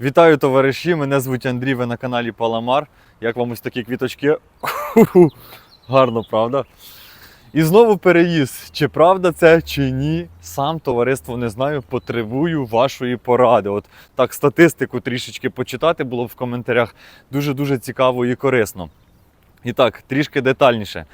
Вітаю, товариші! Мене звуть Андрій, ви на каналі Паламар. Як вам ось такі квіточки? Гарно, правда? І знову переїзд. Чи правда це, чи ні? Сам товариство не знаю, потребую вашої поради. От так статистику трішечки почитати було б в коментарях дуже-дуже цікаво і корисно. І так, трішки детальніше.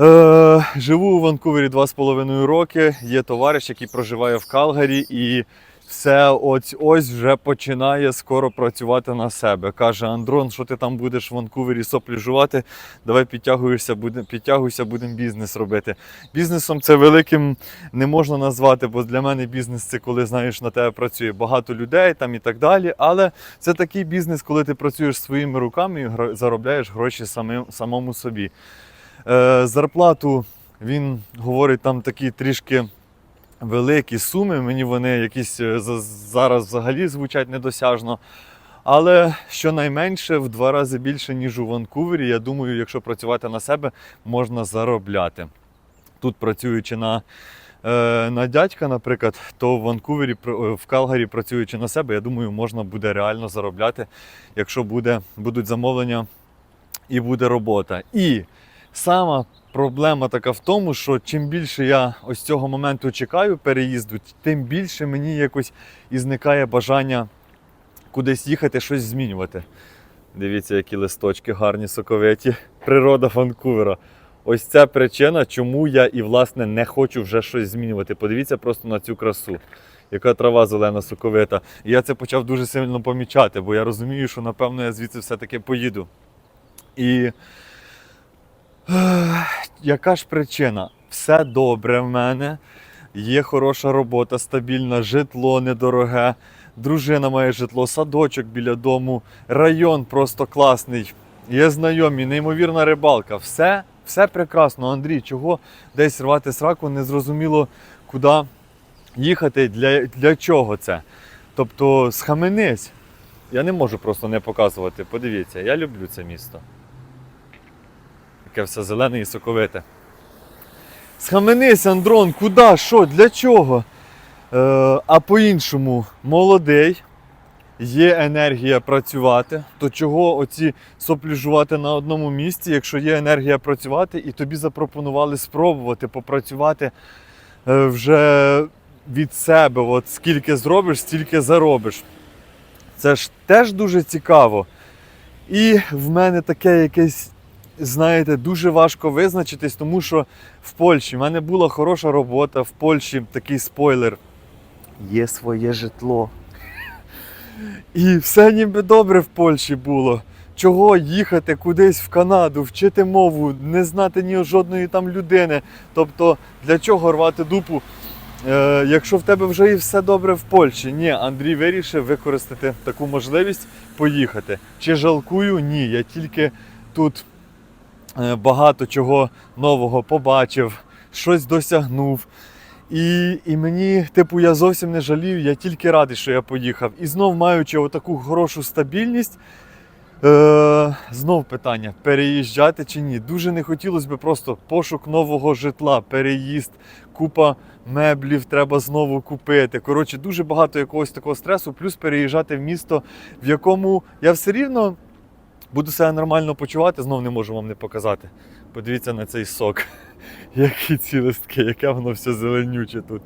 Е, живу у Ванкувері 2,5 роки. Є товариш, який проживає в Калгарі, і все ось ось вже починає скоро працювати на себе. Каже Андрон, що ти там будеш в Ванкувері соплі жувати, давай підтягуєшся, будем, підтягуйся, будемо бізнес робити. Бізнесом це великим не можна назвати, бо для мене бізнес це коли знаєш на тебе працює багато людей там і так далі. Але це такий бізнес, коли ти працюєш своїми руками і заробляєш гроші самим, самому собі. Е, зарплату він говорить там такі трішки великі суми. Мені вони якісь е, зараз взагалі звучать недосяжно. Але щонайменше в два рази більше, ніж у Ванкувері. Я думаю, якщо працювати на себе, можна заробляти. Тут працюючи на, е, на дядька, наприклад, то в Ванкувері, е, в Калгарі працюючи на себе, я думаю, можна буде реально заробляти, якщо буде, будуть замовлення і буде робота. І сама проблема така в тому, що чим більше я ось цього моменту чекаю переїзду, тим більше мені якось і зникає бажання кудись їхати, щось змінювати. Дивіться, які листочки гарні, соковиті. Природа Ванкувера. Ось це причина, чому я і власне не хочу вже щось змінювати. Подивіться просто на цю красу. Яка трава зелена соковита. І я це почав дуже сильно помічати, бо я розумію, що напевно я звідси все-таки поїду. І яка ж причина? Все добре в мене. Є хороша робота, стабільна, житло недороге, дружина має житло, садочок біля дому, район просто класний. Є знайомі, неймовірна рибалка. Все, все прекрасно. Андрій, чого десь рвати сраку, незрозуміло, куди їхати, для, для чого це. Тобто, схаменись. Я не можу просто не показувати. Подивіться, я люблю це місто. Таке все зелене і соковите. Схаменись, Андрон, куди, що, для чого? Е, а по-іншому, молодий, є енергія працювати, то чого оці соплі жувати на одному місці, якщо є енергія працювати, і тобі запропонували спробувати попрацювати е, вже від себе. От скільки зробиш, стільки заробиш. Це ж теж дуже цікаво. І в мене таке якесь знаєте, дуже важко визначитись, тому що в Польщі в мене була хороша робота, в Польщі такий спойлер. Є своє житло. І все ніби добре в Польщі було. Чого їхати кудись в Канаду, вчити мову, не знати ні жодної там людини. Тобто, для чого рвати дупу, е, якщо в тебе вже і все добре в Польщі? Ні, Андрій вирішив використати таку можливість поїхати. Чи жалкую? Ні. Я тільки тут багато чого нового побачив, щось досягнув. І, і мені, типу, я зовсім не жалію, я тільки радий, що я поїхав. І знов маючи отаку хорошу стабільність, е, знов питання: переїжджати чи ні. Дуже не хотілося б просто пошук нового житла, переїзд, купа меблів треба знову купити. Коротше, дуже багато якогось такого стресу, плюс переїжджати в місто, в якому я все рівно буду себе нормально почувати, знов не можу вам не показати. Подивіться на цей сок. Які ці листки, яке воно все зеленюче тут.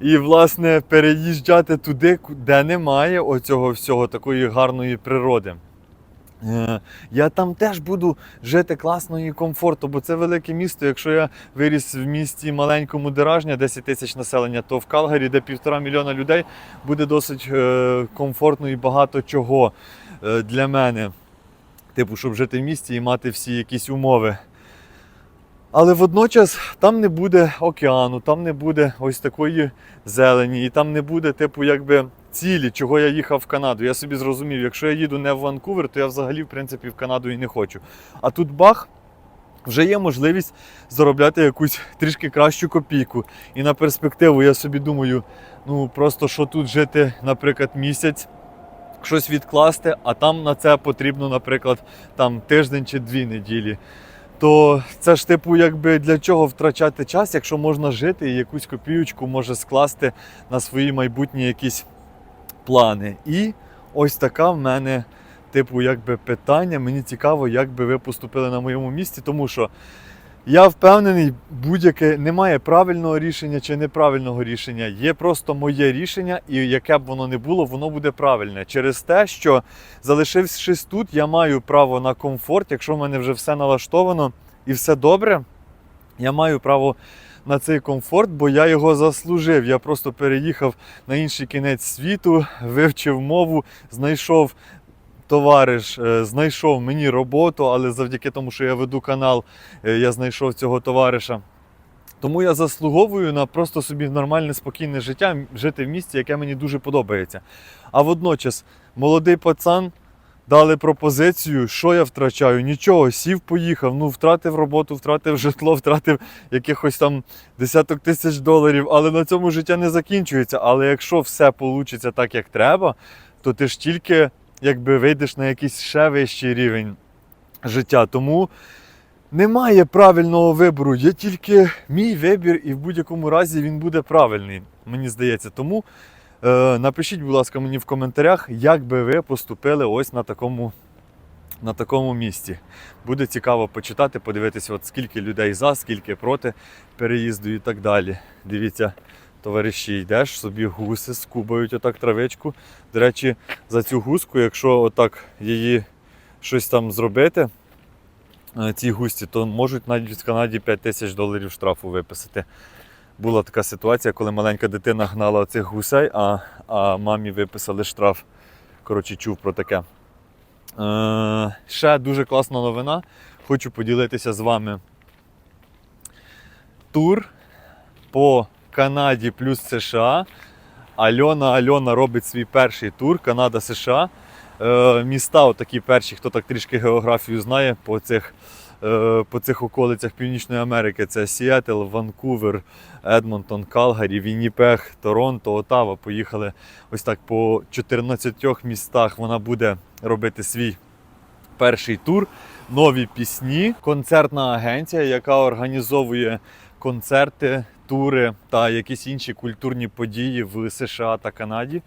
І, власне, переїжджати туди, де немає оцього всього такої гарної природи. Е, Я там теж буду жити класно і комфортно, бо це велике місто. Якщо я виріс в місті маленькому Деражня, 10 тисяч населення, то в Калгарі, де півтора мільйона людей, буде досить е, комфортно і багато чого е, для мене. Типу, щоб жити в місті і мати всі якісь умови. Але водночас там не буде океану, там не буде ось такої зелені, і там не буде, типу, якби цілі, чого я їхав в Канаду. Я собі зрозумів, якщо я їду не в Ванкувер, то я взагалі, в принципі, в Канаду і не хочу. А тут бах, вже є можливість заробляти якусь трішки кращу копійку. І на перспективу я собі думаю, ну просто що тут жити, наприклад, місяць. Щось відкласти, а там на це потрібно, наприклад, там тиждень чи дві неділі то це ж типу, якби для чого втрачати час, якщо можна жити і якусь копійочку може скласти на свої майбутні якісь плани. І ось така в мене, типу, якби питання. Мені цікаво, як би ви поступили на моєму місці, тому що я впевнений, будь-яке немає правильного рішення чи неправильного рішення. Є просто моє рішення, і яке б воно не було, воно буде правильне. Через те, що залишившись тут, я маю право на комфорт, якщо в мене вже все налаштовано і все добре, я маю право на цей комфорт, бо я його заслужив. Я просто переїхав на інший кінець світу, вивчив мову, знайшов товариш, е, знайшов мені роботу, але завдяки тому, що я веду канал, е, я знайшов цього товариша. Тому я заслуговую на просто собі нормальне, спокійне життя, жити в місті, яке мені дуже подобається. А водночас, молодий пацан дали пропозицію, що я втрачаю? Нічого, сів, поїхав. Ну, втратив роботу, втратив житло, втратив якихось там десяток тисяч доларів. Але на цьому життя не закінчується. Але якщо все вийде так, як треба, то ти ж тільки якби вийдеш на якийсь ще вищий рівень життя. Тому немає правильного вибору, є тільки мій вибір, і в будь-якому разі він буде правильний, мені здається. Тому е, напишіть, будь ласка, мені в коментарях, як би ви поступили ось на такому, на такому місці. Буде цікаво почитати, подивитися, от скільки людей за, скільки проти переїзду і так далі. Дивіться, товариші, йдеш, собі гуси скубають отак травичку. До речі, за цю гуску, якщо отак її щось там зробити, е, цій густі, то можуть навіть в Канаді 5 тисяч доларів штрафу виписати. Була така ситуація, коли маленька дитина гнала цих гусей, а, а мамі виписали штраф. Коротше, чув про таке. Е, ще дуже класна новина. Хочу поділитися з вами. Тур по Канаді плюс США. Альона Альона робить свій перший тур Канада США. Е, міста, отакі перші, хто так трішки географію знає по цих, е, по цих околицях Північної Америки. Це Сіетл, Ванкувер, Едмонтон, Калгарі, Вінніпег, Торонто, Отава. Поїхали ось так по 14 містах. Вона буде робити свій перший тур. Нові пісні, концертна агенція, яка організовує концерти, тури та якісь інші культурні події в США та Канаді.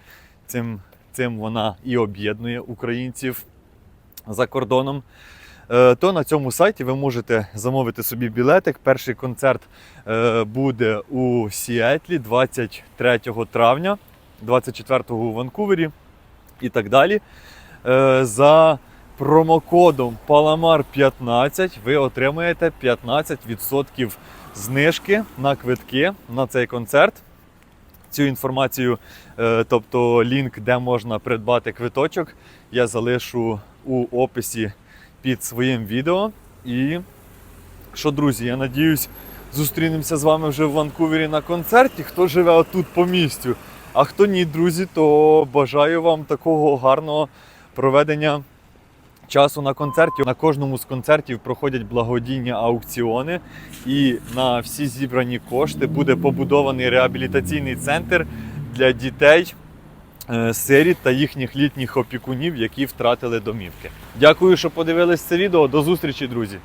Цим, цим вона і об'єднує українців за кордоном. Е, То на цьому сайті ви можете замовити собі білетик. Перший концерт е, буде у Сіетлі 23 травня, 24 у Ванкувері і так далі. Е, За промокодом Palamar15 ви отримаєте 15% знижки на квитки на цей концерт. Цю інформацію, е, тобто лінк, де можна придбати квиточок, я залишу у описі під своїм відео. І що, друзі, я надіюсь, зустрінемося з вами вже в Ванкувері на концерті. Хто живе отут по місцю. А хто ні, друзі, то бажаю вам такого гарного проведення часу на концерті. На кожному з концертів проходять благодійні аукціони, і на всі зібрані кошти буде побудований реабілітаційний центр для дітей. е, Сиріт та їхніх літніх опікунів, які втратили домівки. Дякую, що подивились це відео. До зустрічі, друзі!